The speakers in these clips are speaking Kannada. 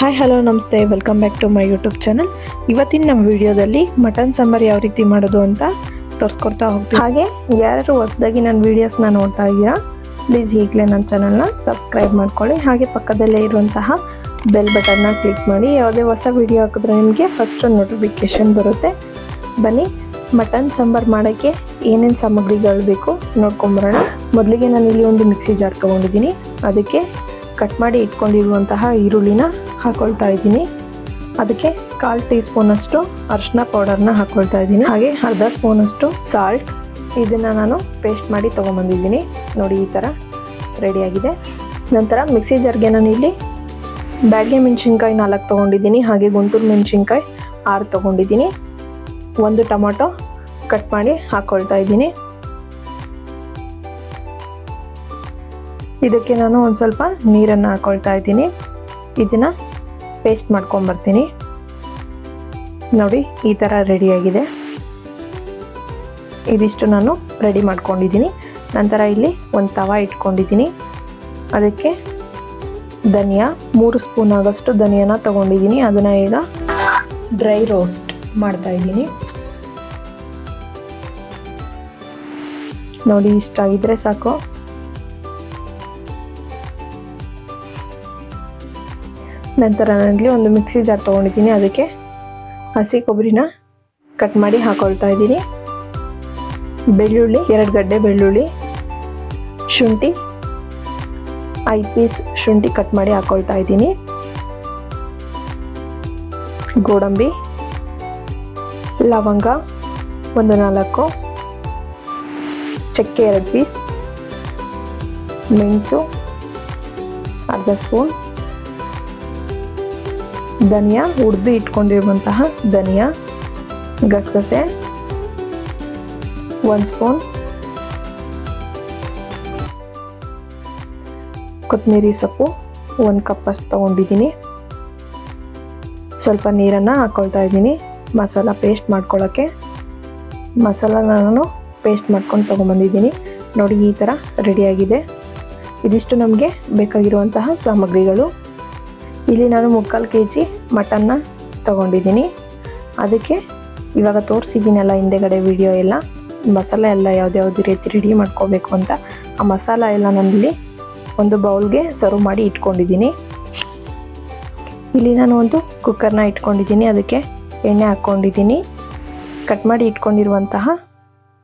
ಹಾಯ್ ಹಲೋ ನಮಸ್ತೆ. Welcome back to my YouTube channel ಇವತ್ತಿನ ನಮ್ಮ ವಿಡಿಯೋದಲ್ಲಿ ಮಟನ್ ಸಾಂಬಾರ್ ಯಾವ ರೀತಿ ಮಾಡೋದು ಅಂತ ತೋರಿಸ್ಕೊಡ್ತಾ ಹೋಗ್ತೀವಿ. ಹಾಗೆ ಯಾರು ಹೊಸದಾಗಿ ನನ್ನ ವೀಡಿಯೋಸ್ನ ನೋಡ್ತಾ ಇದ್ದೀರಾ ಪ್ಲೀಸ್ ಈಗಲೇ ನನ್ನ ಚಾನಲ್ನ ಸಬ್ಸ್ಕ್ರೈಬ್ ಮಾಡ್ಕೊಳ್ಳಿ. ಹಾಗೆ ಪಕ್ಕದಲ್ಲೇ ಇರುವಂತಹ ಬೆಲ್ ಬಟನ್ನ ಕ್ಲಿಕ್ ಮಾಡಿ. ಯಾವುದೇ ಹೊಸ ವಿಡಿಯೋ ಹಾಕಿದ್ರೆ ನಿಮಗೆ ಫಸ್ಟ್ ನೋಟಿಫಿಕೇಶನ್ ಬರುತ್ತೆ. ಬನ್ನಿ, ಮಟನ್ ಸಾಂಬಾರ್ ಮಾಡೋಕ್ಕೆ ಏನೇನು ಸಾಮಗ್ರಿಗಳು ಬೇಕು ನೋಡ್ಕೊಂಬರೋಣ. ಮೊದಲಿಗೆ ನಾನು ಇಲ್ಲಿ ಒಂದು ಮಿಕ್ಸಿ ಜಾರ್ ತೊಗೊಂಡಿದ್ದೀನಿ. ಅದಕ್ಕೆ ಕಟ್ ಮಾಡಿ ಇಟ್ಕೊಂಡಿರುವಂತಹ ಈರುಳ್ಳಿನ ಹಾಕೊಳ್ತಾ ಇದ್ದೀನಿ. ಅದಕ್ಕೆ ಕಾಲು ಟೀ ಸ್ಪೂನಷ್ಟು ಅರಿಶಿನ ಪೌಡರ್ನ ಹಾಕೊಳ್ತಾ ಇದ್ದೀನಿ. ಹಾಗೆ ಅರ್ಧ ಸ್ಪೂನಷ್ಟು ಸಾಲ್ಟ್ ಇದನ್ನು ನಾನು ಪೇಸ್ಟ್ ಮಾಡಿ ತೊಗೊಂಬಂದಿದ್ದೀನಿ. ನೋಡಿ ಈ ಥರ ರೆಡಿಯಾಗಿದೆ ನಂತರ ಮಿಕ್ಸಿ ಜರ್ಗೆ ನಾನು ಇಲ್ಲಿ ಬ್ಯಾಡ್ಗೆ ಮೆಣಸಿನ್ಕಾಯಿ ನಾಲ್ಕು ತೊಗೊಂಡಿದ್ದೀನಿ. ಹಾಗೆ ಗುಂಟೂರು ಮೆಣಸಿನ್ಕಾಯಿ ಆರು ತೊಗೊಂಡಿದ್ದೀನಿ. ಒಂದು ಟೊಮೊಟೊ ಕಟ್ ಮಾಡಿ ಹಾಕ್ಕೊಳ್ತಾ ಇದ್ದೀನಿ. ಇದಕ್ಕೆ ನಾನು ಒಂದು ಸ್ವಲ್ಪ ನೀರನ್ನು ಹಾಕೊಳ್ತಾ ಇದ್ದೀನಿ. ಇದನ್ನು ಪೇಸ್ಟ್ ಮಾಡ್ಕೊಂಬರ್ತೀನಿ ನೋಡಿ, ಈ ಥರ ರೆಡಿಯಾಗಿದೆ ಇದಿಷ್ಟು ನಾನು ರೆಡಿ ಮಾಡ್ಕೊಂಡಿದ್ದೀನಿ. ನಂತರ ಇಲ್ಲಿ ಒಂದು ತವ ಇಟ್ಕೊಂಡಿದ್ದೀನಿ. ಅದಕ್ಕೆ ಧನಿಯಾ, ಮೂರು ಸ್ಪೂನ್ ಆಗೋಷ್ಟು ಧನಿಯಾನ ತೊಗೊಂಡಿದ್ದೀನಿ. ಅದನ್ನು ಈಗ ಡ್ರೈ ರೋಸ್ಟ್ ಮಾಡ್ತಾ ನೋಡಿ ನೋಡಿ, ಇಷ್ಟಾಗಿದ್ರೆ ಸಾಕು. ನಂತರ ನಾನಿಲ್ಲಿ ಒಂದು ಮಿಕ್ಸಿ ಜಾರ್ ತೊಗೊಂಡಿದ್ದೀನಿ. ಅದಕ್ಕೆ ಹಸಿ ಕೊಬ್ಬರಿನ ಕಟ್ ಮಾಡಿ ಹಾಕೊಳ್ತಾ ಇದ್ದೀನಿ. ಬೆಳ್ಳುಳ್ಳಿ, ಎರಡು ಗಡ್ಡೆ ಬೆಳ್ಳುಳ್ಳಿ, ಶುಂಠಿ, ಐದು ಪೀಸ್ ಶುಂಠಿ ಕಟ್ ಮಾಡಿ ಹಾಕೊಳ್ತಾ ಇದ್ದೀನಿ. ಗೋಡಂಬಿ, ಲವಂಗ, ಒಂದು ನಾಲ್ಕು. ಚಕ್ಕೆ ಎರಡು ಪೀಸ್ ಮೆಣಸು, ಅರ್ಧ ಸ್ಪೂನ್ ಧನಿಯಾ ಹುರಿದು ಇಟ್ಕೊಂಡಿರುವಂತಹ ಧನಿಯಾ, ಗಸಗಸೆ, ಒಂದು ಸ್ಪೂನ್. ಕೊತ್ತಂಬರಿ ಸೊಪ್ಪು, ಒಂದು ಕಪ್ಪಷ್ಟು ತೊಗೊಂಡಿದ್ದೀನಿ. ಸ್ವಲ್ಪ ನೀರನ್ನು ಹಾಕ್ಕೊಳ್ತಾ ಇದ್ದೀನಿ, ಮಸಾಲ ಪೇಸ್ಟ್ ಮಾಡ್ಕೊಳ್ಳೋಕ್ಕೆ ಮಸಾಲ ನಾನು ಪೇಸ್ಟ್ ಮಾಡ್ಕೊಂಡು ತೊಗೊಂಬಂದಿದ್ದೀನಿ ನೋಡಿ ಈ ಥರ ರೆಡಿಯಾಗಿದೆ ಇದಿಷ್ಟು ನಮಗೆ ಬೇಕಾಗಿರುವಂತಹ ಸಾಮಗ್ರಿಗಳು. ಇಲ್ಲಿ ನಾನು ಮುಕ್ಕಾಲು ಕೆ ಜಿ ಮಟನ್ನ ತೊಗೊಂಡಿದ್ದೀನಿ. ಅದಕ್ಕೆ ಇವಾಗ ತೋರಿಸಿದ್ದೀನಲ್ಲ ಹಿಂದೆಗಡೆ ವಿಡಿಯೋ ಎಲ್ಲ. ಮಸಾಲೆ ಎಲ್ಲ ಯಾವುದ್ಯಾವ್ದು ರೀತಿ ರೆಡಿ ಮಾಡ್ಕೋಬೇಕು ಅಂತ. ಆ ಮಸಾಲ ಎಲ್ಲ ನಾನಿಲ್ಲಿ ಒಂದು ಬೌಲ್ಗೆ ಸರ್ವ್ ಮಾಡಿ ಇಟ್ಕೊಂಡಿದ್ದೀನಿ. ಇಲ್ಲಿ ನಾನು ಒಂದು ಕುಕ್ಕರ್ನ ಇಟ್ಕೊಂಡಿದ್ದೀನಿ. ಅದಕ್ಕೆ ಎಣ್ಣೆ ಹಾಕ್ಕೊಂಡಿದ್ದೀನಿ. ಕಟ್ ಮಾಡಿ ಇಟ್ಕೊಂಡಿರುವಂತಹ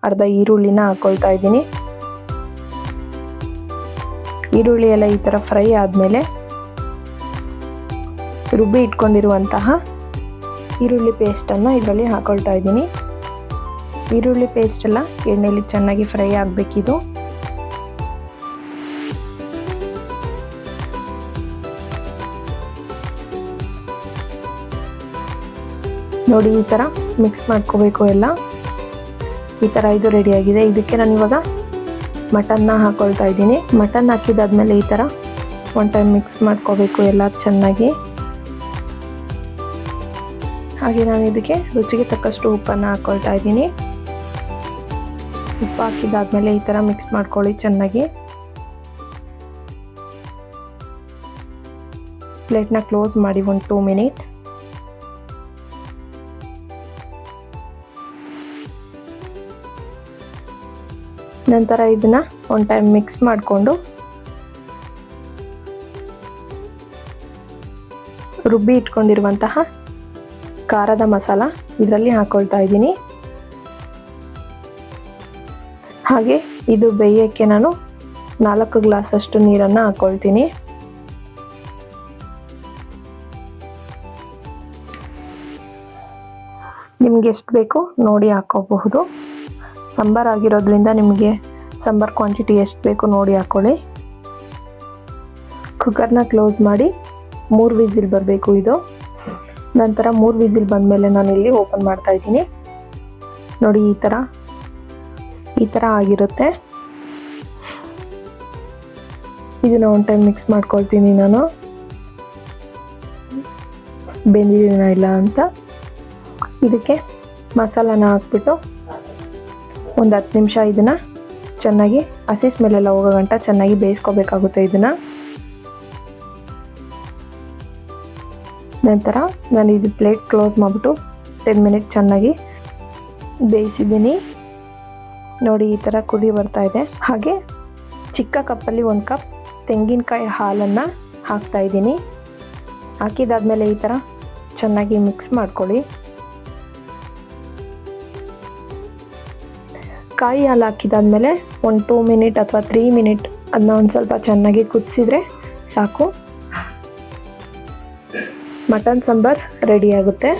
ಅರ್ಧ ಈರುಳ್ಳಿನ ಹಾಕ್ಕೊಳ್ತಾ ಇದ್ದೀನಿ. ಈರುಳ್ಳಿ ಎಲ್ಲ ಈ ಥರ ಫ್ರೈ ಆದಮೇಲೆ ರುಬ್ಬಿ ಇಟ್ಕೊಂಡಿರುವಂತಹ ಈರುಳ್ಳಿ ಪೇಸ್ಟನ್ನು ಇದರಲ್ಲಿ ಹಾಕೊಳ್ತಾ ಇದ್ದೀನಿ. ಈರುಳ್ಳಿ ಪೇಸ್ಟ್ ಎಲ್ಲ ಎಣ್ಣೆಯಲ್ಲಿ ಚೆನ್ನಾಗಿ ಫ್ರೈ ಆಗಬೇಕಿದು. ನೋಡಿ, ಈ ಥರ ಮಿಕ್ಸ್ ಮಾಡ್ಕೋಬೇಕು ಎಲ್ಲ. ಈ ಥರ ಇದು ರೆಡಿಯಾಗಿದೆ ಇದಕ್ಕೆ ನಾನು ಇವಾಗ ಮಟನ್ನ ಹಾಕ್ಕೊಳ್ತಾ ಇದ್ದೀನಿ. ಮಟನ್ ಹಾಕಿದಾದ್ಮೇಲೆ ಈ ಥರ ಒನ್ ಟೈಮ್ ಮಿಕ್ಸ್ ಮಾಡ್ಕೋಬೇಕು ಎಲ್ಲ ಚೆನ್ನಾಗಿ. ಹಾಗೆ ನಾನು ಇದಕ್ಕೆ ರುಚಿಗೆ ತಕ್ಕಷ್ಟು ಉಪ್ಪನ್ನು ಹಾಕ್ಕೊಳ್ತಾ ಇದ್ದೀನಿ. ಉಪ್ಪು ಹಾಕಿದಾದ್ಮೇಲೆ ಈ ಥರ ಮಿಕ್ಸ್ ಮಾಡ್ಕೊಳ್ಳಿ ಚೆನ್ನಾಗಿ. ಪ್ಲೇಟ್ನ ಕ್ಲೋಸ್ ಮಾಡಿ ಒಂದು ಟೂ ಮಿನಿಟ್. ನಂತರ ಇದನ್ನ ಒನ್ ಟೈಮ್ ಮಿಕ್ಸ್ ಮಾಡಿಕೊಂಡು ರುಬ್ಬಿ ಇಟ್ಕೊಂಡಿರುವಂತಹ ಖಾರದ ಮಸಾಲ ಇದರಲ್ಲಿ ಹಾಕೊಳ್ತಾ ಇದ್ದೀನಿ. ಹಾಗೆ ಇದು ಬೇಯೋಕ್ಕೆ ನಾನು ನಾಲ್ಕು ಗ್ಲಾಸಷ್ಟು ನೀರನ್ನು ಹಾಕ್ಕೊಳ್ತೀನಿ ನಿಮ್ಗೆ ಎಷ್ಟು ಬೇಕು ನೋಡಿ ಹಾಕೋಬಹುದು. ಸಾಂಬಾರ್ ಆಗಿರೋದ್ರಿಂದ ನಿಮಗೆ ಸಾಂಬಾರ್ ಕ್ವಾಂಟಿಟಿ ಎಷ್ಟು ಬೇಕು ನೋಡಿ ಹಾಕ್ಕೊಳ್ಳಿ ಕುಕ್ಕರ್ನ ಕ್ಲೋಸ್ ಮಾಡಿ ಮೂರು ವಿಸಿಲ್ ಬರಬೇಕು ಇದು. ನಂತರ ಮೂರು ವಿಸಿಲ್ ಬಂದಮೇಲೆ ನಾನು ಇಲ್ಲಿ ಓಪನ್ ಮಾಡ್ತಾ ಇದ್ದೀನಿ. ನೋಡಿ, ಈ ಥರ ಈ ಥರ ಆಗಿರುತ್ತೆ. ಇದನ್ನ ಒನ್ ಟೈಮ್ ಮಿಕ್ಸ್ ಮಾಡ್ಕೊಳ್ತೀನಿ ನಾನು. ಬೆಂದಿದ್ದೀನ ಇಲ್ಲ ಅಂತ. ಇದಕ್ಕೆ ಮಸಾಲಾನ ಹಾಕ್ಬಿಟ್ಟು ಒಂದು ಹತ್ತು ನಿಮಿಷ ಇದನ್ನು ಚೆನ್ನಾಗಿ ಹಸಿ ಸ್ಮೆಲ್ಲೆಲ್ಲ ಹೋಗೋ ಗಂಟ ಚೆನ್ನಾಗಿ ಬೇಯಿಸ್ಕೋಬೇಕಾಗುತ್ತೆ ಇದನ್ನು. ನಂತರ ನಾನು ಇದು ಪ್ಲೇಟ್ ಕ್ಲೋಸ್ ಮಾಡಿಬಿಟ್ಟು ಟೆನ್ ಮಿನಿಟ್ ಚೆನ್ನಾಗಿ ಬೇಯಿಸಿದ್ದೀನಿ. ನೋಡಿ, ಈ ಥರ ಕುದಿ ಬರ್ತಾ ಇದೆ. ಹಾಗೆ ಚಿಕ್ಕ ಕಪ್ಪಲ್ಲಿ ಒಂದು ಕಪ್ ತೆಂಗಿನಕಾಯಿ ಹಾಲನ್ನು ಹಾಕ್ತಾಯಿದ್ದೀನಿ ಹಾಕಿದಾದ್ಮೇಲೆ ಈ ಥರ ಚೆನ್ನಾಗಿ ಮಿಕ್ಸ್ ಮಾಡ್ಕೊಳ್ಳಿ. ಕಾಯಿ ಹಾಲು ಹಾಕಿದಾದ್ಮೇಲೆ ಒಂದು ಟೂ ಮಿನಿಟ್ ಅಥವಾ ತ್ರೀ ಮಿನಿಟ್ ಅದನ್ನ ಒಂದು ಸ್ವಲ್ಪ ಚೆನ್ನಾಗಿ ಕುದಿಸಿದ್ರೆ ಸಾಕು. ಮಟನ್ ಸಾಂಬಾರ್ ರೆಡಿಯಾಗುತ್ತೆ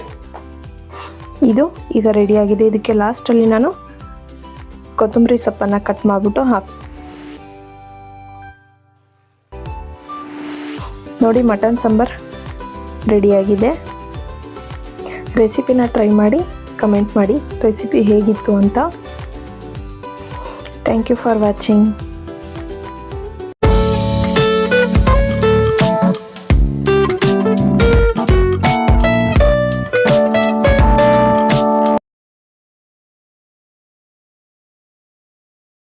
ಇದು ಈಗ ರೆಡಿಯಾಗಿದೆ ಇದಕ್ಕೆ ಲಾಸ್ಟಲ್ಲಿ ನಾನು ಕೊತ್ತಂಬರಿ ಸೊಪ್ಪನ್ನು ಕಟ್ ಮಾಡಿಬಿಟ್ಟು ಹಾಕಿ ನೋಡಿ ಮಟನ್ ಸಾಂಬಾರ್ ರೆಡಿಯಾಗಿದೆ ರೆಸಿಪಿನ ಟ್ರೈ ಮಾಡಿ ಕಮೆಂಟ್ ಮಾಡಿ ರೆಸಿಪಿ ಹೇಗಿತ್ತು ಅಂತ. Thank you for watching